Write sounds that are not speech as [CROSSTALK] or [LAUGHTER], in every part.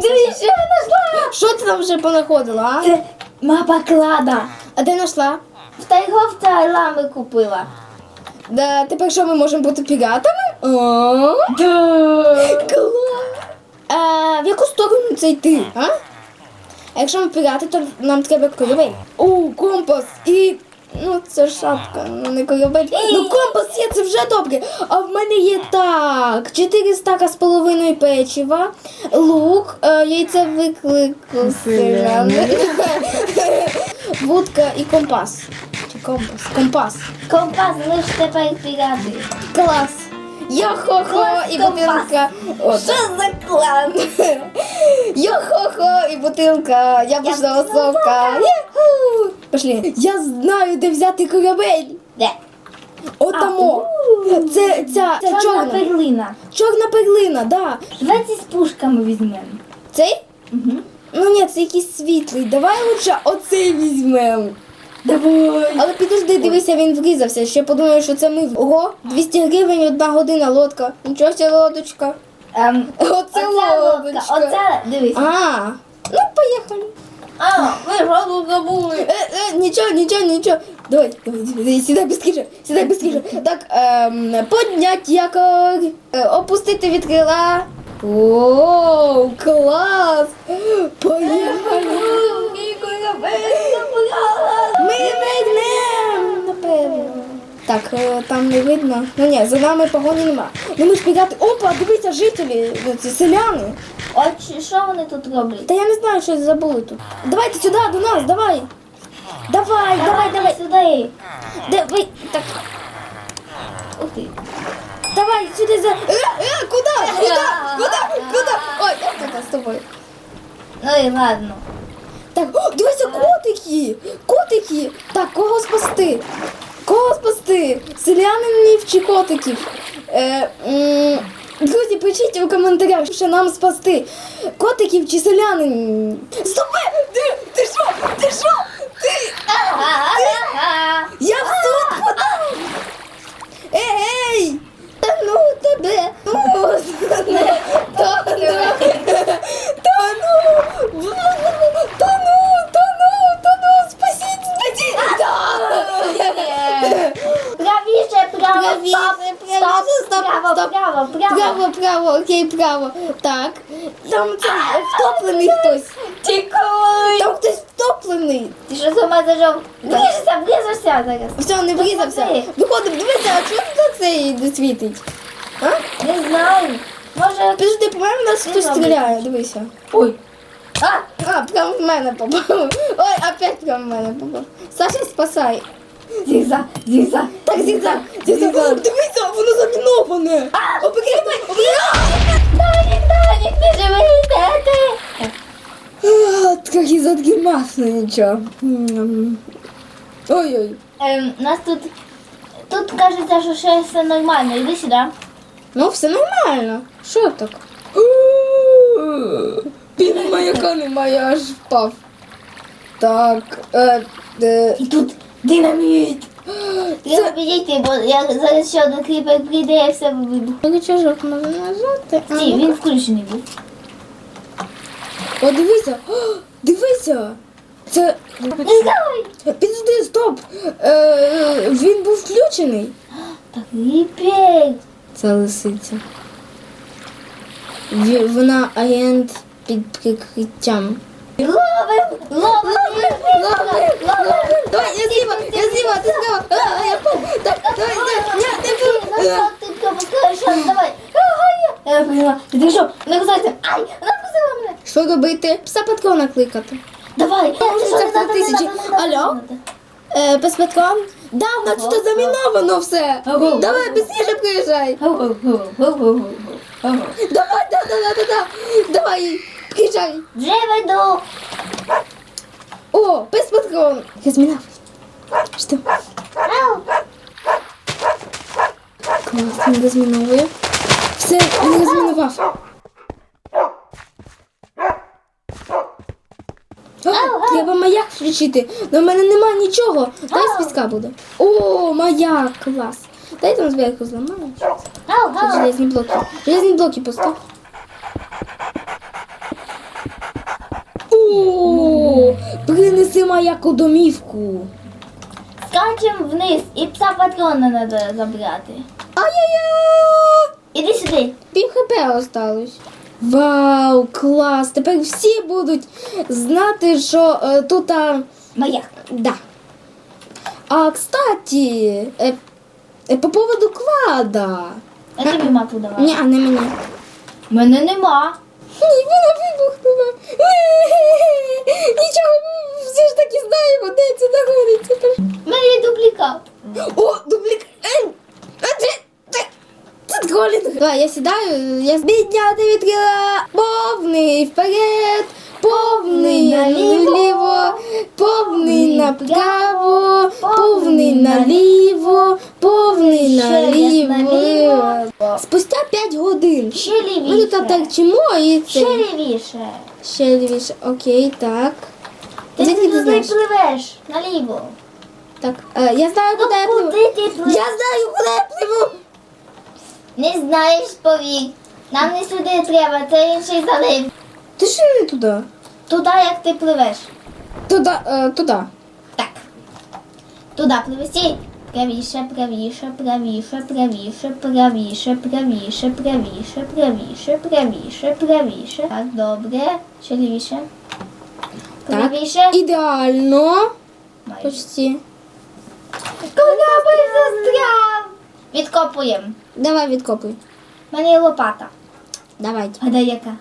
дивись, що я знайшла. Що ти там вже понаходила, а? Це мапа клада. А де знайшла? В торговця лами купила. Да, тепер що ми можемо бути піратами? О, Да. клас! А, в яку сторону це йти, а? А якщо ми пірати, то нам треба корабель. О, компас і. Ну, це шапка, ну не корабель. Ну компас є, це вже добре. А в мене є так. Чотири стака з половиною печива, лук, е, яйце виклику селяни, [LAUGHS] вудка і компас. Чи компас? Компас. Компас, ми ж тепер пірати. Клас! Йо-хо-хо Клас, і бутилка. От. Що за клад? Йо-хо-хо [LAUGHS] і бутилка, яблучна Яблучна осовка. Єху! Пошли. Я знаю, де взяти корабель. Де? Отамо. Це ця Чорна чорна. перлина. Чорна перлина, да. Давайте з пушками візьмемо. Цей? Угу. Ну ні, це якийсь світлий. Давай лучше оцей візьмемо. Давай. Але підожди, дивися, він врізався. Ще подумаю, що це ми. Ого, 200 гривень одна година лодка. Нічого себе лодочка. Ем, Оце оце лодочка. лодка. Оце, дивись. А, ну поїхали. А, ви що забули? Е, е, нічого, нічого, нічого. Давай, давай, давай, сідай бискіше, сідай бискіше. Так, ем, поднять якор, е, опустити від крила. О, клас! Поїхали! Ми напевно. Так, е, там не видно. Ну ні, за нами погоні нема. Ну ми ж пірати. Опа, дивіться, жителі, ну, ці селяни. Чи- що вони тут роблять? Та я не знаю, що забули тут. Давайте сюди, до нас, давай. Давай, давай, давай. сюди. Давай, так, Ух ти. давай, сюди за. Е, е, куди? Куди? Куди? Куди? Ой, я така з тобою. Ну і ладно. Так, о, дивися, котики! Котики! Так, кого спасти? Кого спасти? Селянинів чи котиків? Е, м, друзі, пишіть у коментарях, що нам спасти. Котиків чи селянин? Стопи! Ти, ти що? Ти що? Ти? Я в суд подам! Ей! Та ну тебе! Та ну! Та ну! Окей, право. Так. Там це втоплений хтось. Тікай. Там хтось втоплений. Ти що з ума зайшов? Вріжешся, вріжешся зараз. Все, не врізався. Посмотри. Виходимо, дивися, а чого тут цей не світить? А? Не знаю. Може... Підожди, по-моєму, нас хтось стріляє, дивися. Ой. А, А, прямо в мене попав. Ой, опять прямо в мене попав. Саша, спасай. Зігзаг, зігзаг. Так, зігзаг, зігзаг. Дивися, воно заміноване. Обережно. Данік, Данік, ти живий, де ти? А, Трохи задгімасно нічого. М. Ой-ой. Ем, нас тут... Тут кажеться, що ще все нормально. Іди сюди. Ну, все нормально. Що так? Пін маяка немає, аж впав. Так, е, е, І тут динаміт. Треба підійти, бо я зараз ще один кріпер прийде, я все вибуду. рычажок можна нажати. А, Ні, ну. він включений був. О, дивися, О, дивися. Це. Давай. Підожди, стоп. Е, він був включений. Так, кріпер. Це лисиця. Ві- Вона агент під прикриттям. Ловим, ловим, ловим, ловим. Давай, я зліва, я зліва, ти зліва. А, я. Так, давай, давай, ти пропускаєш шанс, давай. Я. Я поняла. Ти що, не. Ай, вона вкусила мене. Що робити? Пса патрона кликати. Давай. це не тисячі? Алло? Е, пес патрон? Да, в нас тут заміновано все. Давай, быстріше приїжджай. Гу-гу-гу-гу-гу-гу. Давай, да, да, да, да, да. Давай, приїжджай. Вже веду. О, пес патрон. Я змінав. Що? Ау. Клас, він розміновує. Все, він розмінував. О, треба маяк включити. Но в мене нема нічого. Дай з піска буде. О, маяк, клас. Дай там зверху зламаю. Железні блоки. Железні блоки постав. Нема як у домівку. Скачем вниз і пса патрона треба забрати. Ай-яй-яй! Іди сюди. Пів хп осталось. Вау, клас! Тепер всі будуть знати, що е, тут. А, Моя. да. А кстати, е, е, по поводу клада. Я тобі мапу давай. Ні, не мені. Мене нема. Ні, вона вибухнула. Нічого, ми все ж таки знаємо, де це знаходиться. У мене є дублікат. О, дублік. Ей! А це, це, це тролінг. Давай, я сідаю, я підняти відкрила. Повний вперед, повний Наліво, повний направо, повний наліво, повний наліво. Спустя 5 годин. Ще Ми тут так чимо і це. Ще лівіше. Ще лівіше. Окей, так. Ти Звідки ти туди знаєш? пливеш. Наліво. Так, е, я знаю, Ну куди я пливу. куди ти пливеш? Я знаю, куди я пливу. Не знаєш, повір. Нам не сюди треба, це інший залив. Ти що не туди? Туди, як ти пливеш. Туди, е, туди. Так. Туди пливи. Стій. Правіше, правіше, правіше, правіше, правіше, правіше, правіше, правіше, правіше, правіше. Так, добре. Ще лівіше. Так, Правіше. ідеально. Майже. Почти. Куди застряв? Відкопуємо. Давай відкопуй. У мене є лопата. Давайте. Гадай яка?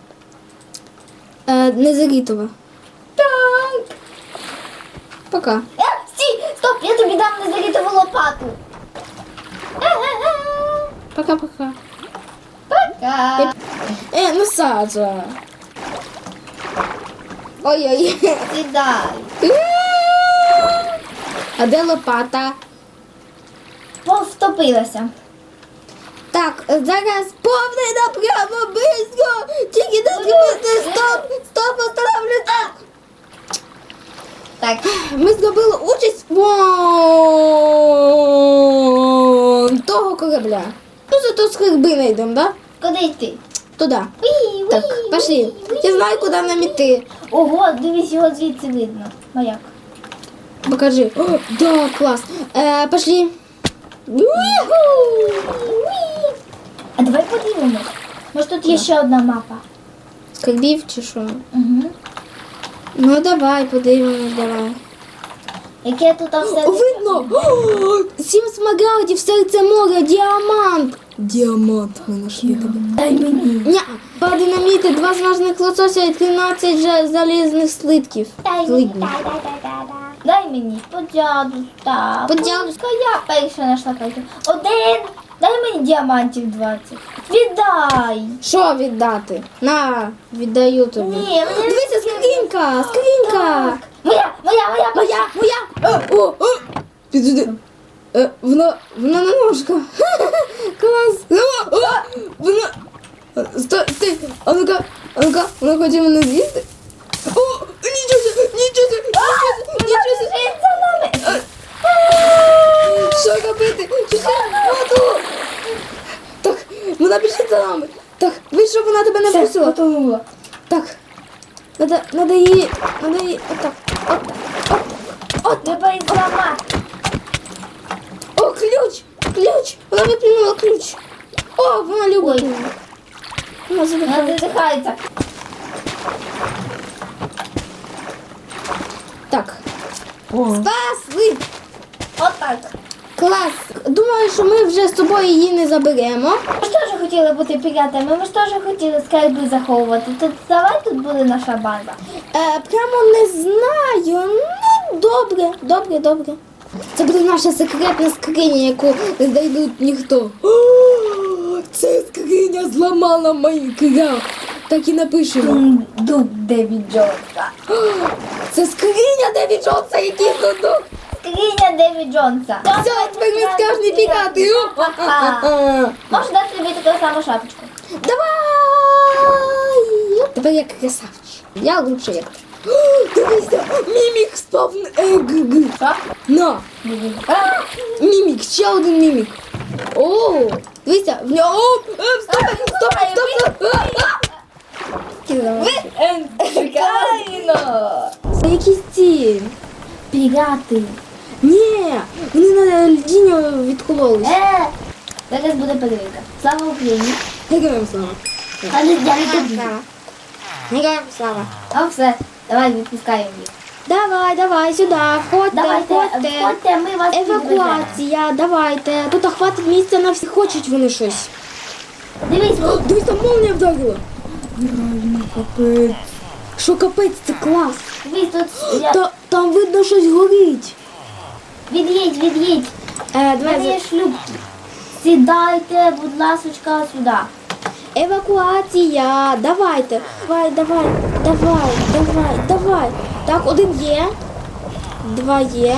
Е, незарітова. Так. Пока. Е, стій, стоп, я тобі дам незарітову лопату. Пока-пока. Пока. Е, насаджа. Ой-ой. Сідай. А де лопата? Повтопилася. Так, зараз повний направо, близько. Тільки не зробити стоп, стоп, остановлю. Так. Так. Ми зробили участь вон того корабля. Ну, зато скарби знайдемо, да? Куди йти? Туди. Так, пошли. Я знаю, куди нам іти. Ого, дивись, його звідси видно. Маяк. Покажи. О, да, клас. Е, пошли. А давай подивимось. Може тут є ще одна мапа. Скарбів чи що? Угу. Ну давай, подивимось, давай. Яке тут все. О, видно! О, Сім смарагдів, серце моря, діамант. Діамант ми знайшли тебе. Дай мені. Ня, два динаміти, два смажених лосося і 13 же залізних слитків. Дай мені. Злидні. Дай, дай, дай, дай, дай. Дай мені, пожалуйста. Пожалуйста. Я перша знайшла карту. Один. Дай мені діамантів 20. Віддай. Що віддати? На, віддаю тобі. Ні, мені Дивися, скринька, скринька. Так. Моя, моя, моя, Моя, моя. Е, О, о. Підожди. Е, Вона, вона на ножках. [LAUGHS] Клас. О, о, Вона. Стой, стой. А ну-ка, а ну-ка, вона хоче мене з'їсти. О, нічого, себе, нічого, себе, нічого, себе, нічого. себе. Що робити? Що? Оту. Так, вона біжить за нами. Так, ви що вона тебе не потонула. Так. Надо, надо її, надо її, отак, отак, отак, отак. Треба її зламати. О, ключ! Вона виплюнула ключ. О, вона любить. Ой. Вона Вона задихається. задихається. Так. Спасли! Отак. Клас! Думаю, що ми вже з собою її не заберемо. Ми ж теж хотіли бути піратами, ми ж теж хотіли скарби заховувати. То давай тут буде наша база. Е, прямо не знаю. Ну, добре, добре, добре. Це буде наша секретна скриня, яку не знайдуть ніхто. О, це скриня зламала Майнкрафт. Так і напишемо. Дух Девід Джонса. Це скриня Деві Джонса, який додок. Скриня Девід Джонса. Все, тепер ми справжні пірати. [LAUGHS] Можеш дати тобі таку саму шапочку? Давай! Тепер я красавчик. Я лучше як. ти. О, Дивися, мімік спав на ЕГГ. Що? На, А! мімік, ще один мімік. О, дивися, в нього. О, е, стоп, стоп, стоп, стоп. А, а. Кидала. Кайно! Це якісь ці пірати. Ні, вони на льдіні відкололись. Е, зараз буде перевірка. Слава Україні. Героям слава. Але я не тобі. Героям слава. А все, Давай відпускаємо їх. Давай, давай, сюди, входьте, Давайте, входьте. входьте, ми вас. Евакуація, давайте. Тут хватить місця на всіх. Хочуть вони щось. Дивись, О, Дивись, там молнія вдарила. Реально капець. Що капець, це клас. дивись, тут я... Та, там видно щось горить. від'їдь, від'їдь. Е, У давай, мене є за- шлюбки. Сідайте, будь ласочка, сюди. Евакуація, давайте. Давай, давай, давай, давай, давай. Так, один є. Два є.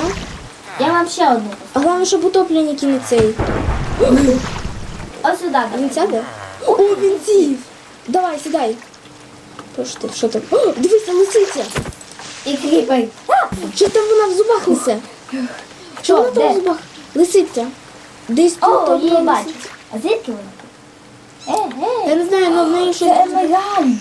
Я вам ще одну. А головне, щоб утопленники не цей. Ось сюди. Він сяде? О, він сів. Давай, сідай. Тож ти, що там? О, дивися, лисиця. І кріпай. Що там вона в зубах несе? Що вона там в зубах? Лисиця. Десь тут. О, там її там бачу. лисиця. А звідки вона? Е, Я не знаю, але в неї щось. це емеральд.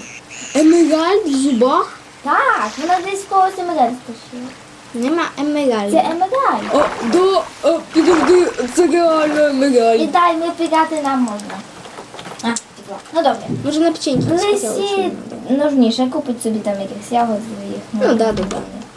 Емеральд в зубах? Так, вона десь когось емеральд стащила. Нема емеральд. Це емеральд. О, до, о, підожди, це реально емеральд. І дай ми пірати нам можна. А, пікла. Ну добре. Може на печеньки Лисі нужніше купить собі там якихось ягод своїх. Ну, да, да.